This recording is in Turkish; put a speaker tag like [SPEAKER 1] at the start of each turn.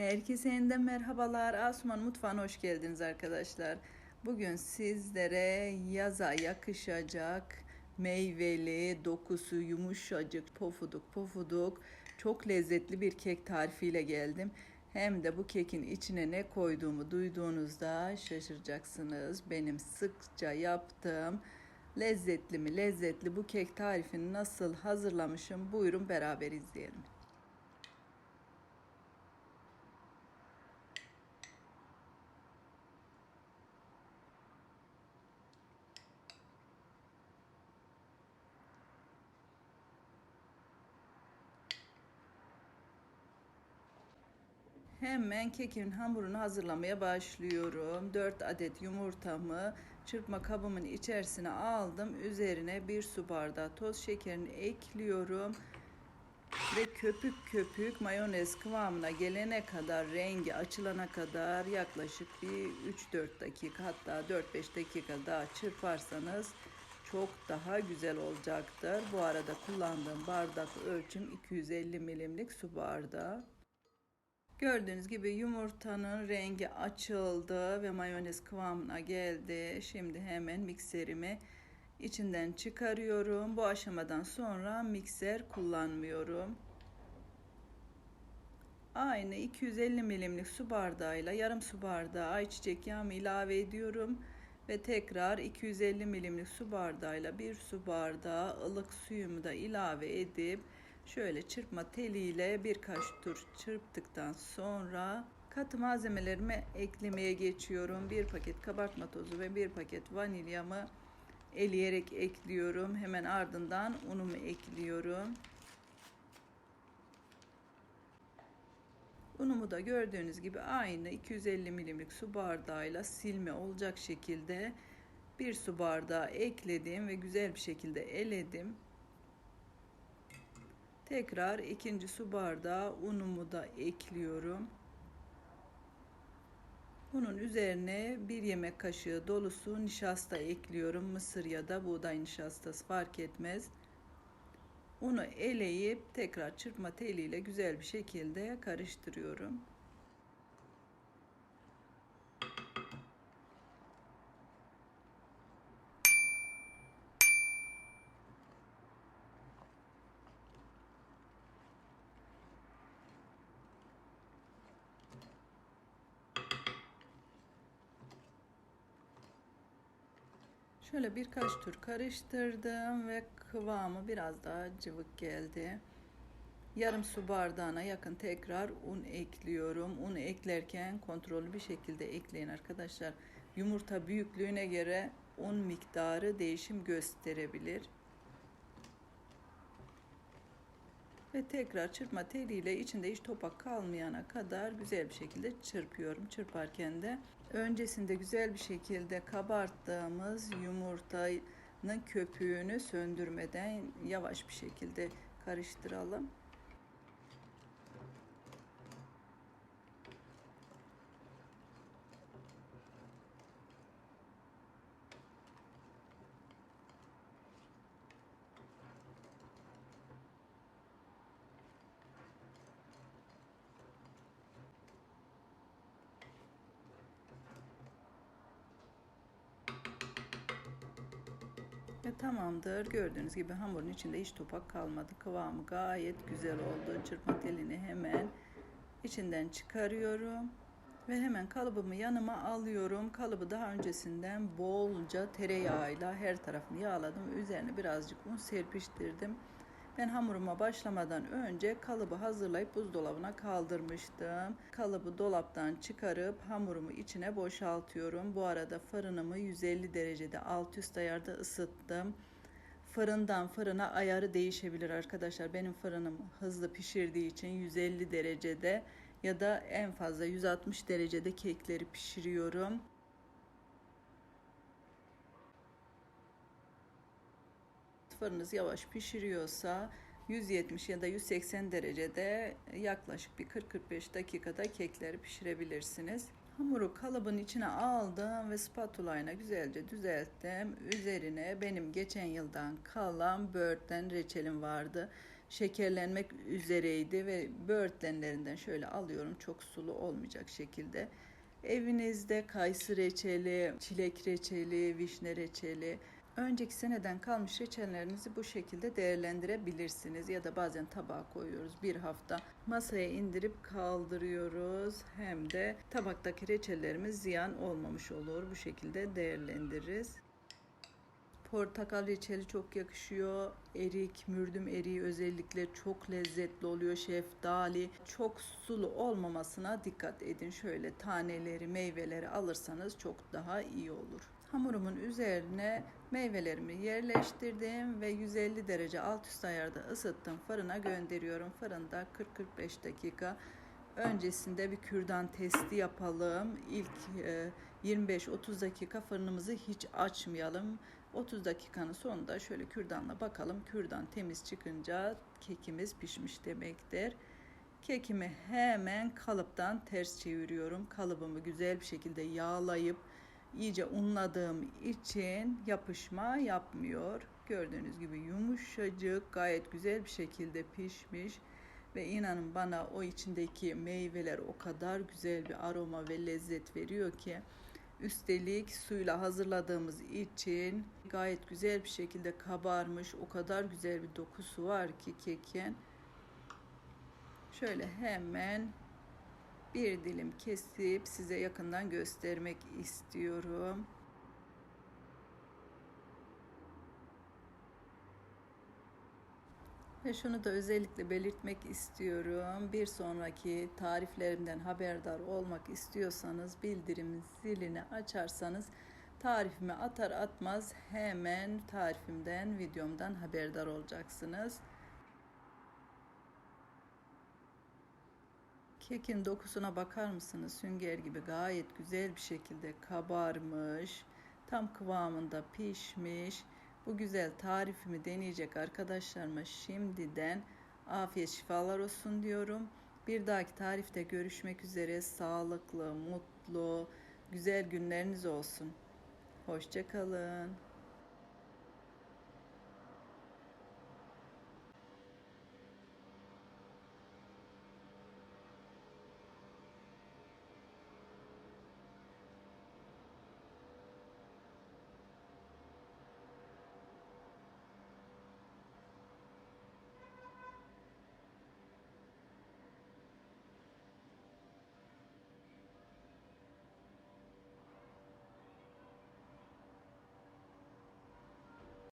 [SPEAKER 1] Herkese yeniden merhabalar. Asuman Mutfağı'na hoş geldiniz arkadaşlar. Bugün sizlere yaza yakışacak meyveli, dokusu yumuşacık, pofuduk pofuduk, çok lezzetli bir kek tarifiyle geldim. Hem de bu kekin içine ne koyduğumu duyduğunuzda şaşıracaksınız. Benim sıkça yaptığım lezzetli mi lezzetli bu kek tarifini nasıl hazırlamışım buyurun beraber izleyelim. Hemen kekin hamurunu hazırlamaya başlıyorum. 4 adet yumurtamı çırpma kabımın içerisine aldım. Üzerine bir su bardağı toz şekerini ekliyorum. Ve köpük köpük mayonez kıvamına gelene kadar, rengi açılana kadar yaklaşık bir 3-4 dakika hatta 4-5 dakika daha çırparsanız çok daha güzel olacaktır. Bu arada kullandığım bardak ölçüm 250 milimlik su bardağı. Gördüğünüz gibi yumurtanın rengi açıldı ve mayonez kıvamına geldi. Şimdi hemen mikserimi içinden çıkarıyorum. Bu aşamadan sonra mikser kullanmıyorum. Aynı 250 milimlik su bardağıyla yarım su bardağı ayçiçek yağımı ilave ediyorum ve tekrar 250 milimlik su bardağıyla bir su bardağı ılık suyumu da ilave edip Şöyle çırpma teliyle birkaç tur çırptıktan sonra katı malzemelerimi eklemeye geçiyorum. Bir paket kabartma tozu ve bir paket vanilyamı eleyerek ekliyorum. Hemen ardından unumu ekliyorum. Unumu da gördüğünüz gibi aynı 250 milimlik su bardağıyla silme olacak şekilde bir su bardağı ekledim ve güzel bir şekilde eledim. Tekrar ikinci su bardağı unumu da ekliyorum. Bunun üzerine bir yemek kaşığı dolusu nişasta ekliyorum. Mısır ya da buğday nişastası fark etmez. Unu eleyip tekrar çırpma teliyle güzel bir şekilde karıştırıyorum. Şöyle birkaç tur karıştırdım ve kıvamı biraz daha cıvık geldi. Yarım su bardağına yakın tekrar un ekliyorum. Unu eklerken kontrollü bir şekilde ekleyin arkadaşlar. Yumurta büyüklüğüne göre un miktarı değişim gösterebilir. Ve tekrar çırpma teliyle içinde hiç topak kalmayana kadar güzel bir şekilde çırpıyorum. Çırparken de öncesinde güzel bir şekilde kabarttığımız yumurtanın köpüğünü söndürmeden yavaş bir şekilde karıştıralım. Ve tamamdır. Gördüğünüz gibi hamurun içinde hiç topak kalmadı. Kıvamı gayet güzel oldu. Çırpma telini hemen içinden çıkarıyorum. Ve hemen kalıbımı yanıma alıyorum. Kalıbı daha öncesinden bolca tereyağıyla her tarafını yağladım. Üzerine birazcık un serpiştirdim. Ben hamuruma başlamadan önce kalıbı hazırlayıp buzdolabına kaldırmıştım. Kalıbı dolaptan çıkarıp hamurumu içine boşaltıyorum. Bu arada fırınımı 150 derecede alt üst ayarda ısıttım. Fırından fırına ayarı değişebilir arkadaşlar. Benim fırınım hızlı pişirdiği için 150 derecede ya da en fazla 160 derecede kekleri pişiriyorum. Fırınız yavaş pişiriyorsa 170 ya da 180 derecede yaklaşık bir 40-45 dakikada kekleri pişirebilirsiniz. Hamuru kalıbın içine aldım ve spatula ile güzelce düzelttim. Üzerine benim geçen yıldan kalan böğürtlen reçelim vardı. şekerlenmek üzereydi ve böğürtlenlerinden şöyle alıyorum çok sulu olmayacak şekilde. Evinizde kayısı reçeli, çilek reçeli, vişne reçeli, önceki seneden kalmış reçellerinizi bu şekilde değerlendirebilirsiniz ya da bazen tabağa koyuyoruz bir hafta masaya indirip kaldırıyoruz hem de tabaktaki reçellerimiz ziyan olmamış olur bu şekilde değerlendiririz. Portakal reçeli çok yakışıyor. Erik, mürdüm eriği özellikle çok lezzetli oluyor. Şeftali çok sulu olmamasına dikkat edin. Şöyle taneleri, meyveleri alırsanız çok daha iyi olur. Hamurumun üzerine meyvelerimi yerleştirdim ve 150 derece alt üst ayarda ısıttım. Fırına gönderiyorum. Fırında 40-45 dakika öncesinde bir kürdan testi yapalım. İlk e, 25-30 dakika fırınımızı hiç açmayalım. 30 dakikanın sonunda şöyle kürdanla bakalım. Kürdan temiz çıkınca kekimiz pişmiş demektir. Kekimi hemen kalıptan ters çeviriyorum. Kalıbımı güzel bir şekilde yağlayıp iyice unladığım için yapışma yapmıyor. Gördüğünüz gibi yumuşacık, gayet güzel bir şekilde pişmiş ve inanın bana o içindeki meyveler o kadar güzel bir aroma ve lezzet veriyor ki üstelik suyla hazırladığımız için gayet güzel bir şekilde kabarmış. O kadar güzel bir dokusu var ki kekin. Şöyle hemen bir dilim kesip size yakından göstermek istiyorum. Ve şunu da özellikle belirtmek istiyorum. Bir sonraki tariflerimden haberdar olmak istiyorsanız bildirim zilini açarsanız tarifimi atar atmaz hemen tarifimden, videomdan haberdar olacaksınız. Kekin dokusuna bakar mısınız? Sünger gibi gayet güzel bir şekilde kabarmış. Tam kıvamında pişmiş. Bu güzel tarifimi deneyecek arkadaşlarıma şimdiden afiyet şifalar olsun diyorum. Bir dahaki tarifte görüşmek üzere. Sağlıklı, mutlu, güzel günleriniz olsun. Hoşçakalın.